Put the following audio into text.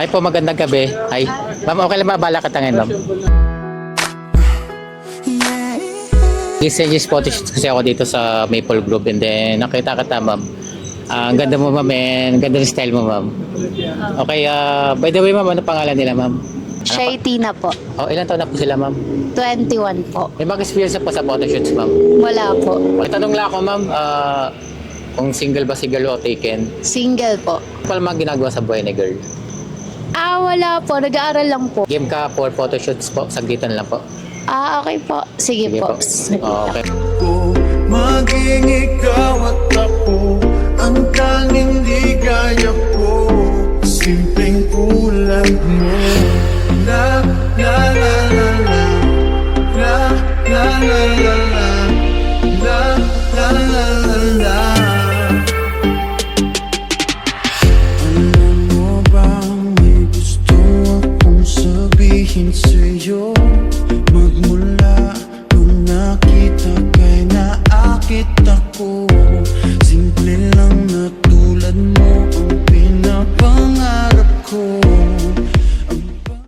Hi po, magandang gabi. Hi. Ma'am, okay lang mabala ka tangin, ma'am? Exchanges photoshoot kasi ako dito sa Maple Group and then nakita kita, ma'am. Ah, ang ganda mo, ma'am, and ganda ng style mo, ma'am. Okay, ah, by the way, ma'am, ano pangalan nila, ma'am? Shay Tina po. Oh, ilan taon na po sila, ma'am? 21 po. May mag-experience na po sa photoshoots, ma'am. Wala po. Tanong lang ako, ma'am, ah, kung single ba si girl o taken. Single po. Ano pala mga ginagawa sa buhay ni girl? Ah, wala po. Nag-aaral lang po. Game ka for photoshoots po, saglitan lang po. Ah, okay po. Sige, Sige po. po. Oh, okay. Mo bang may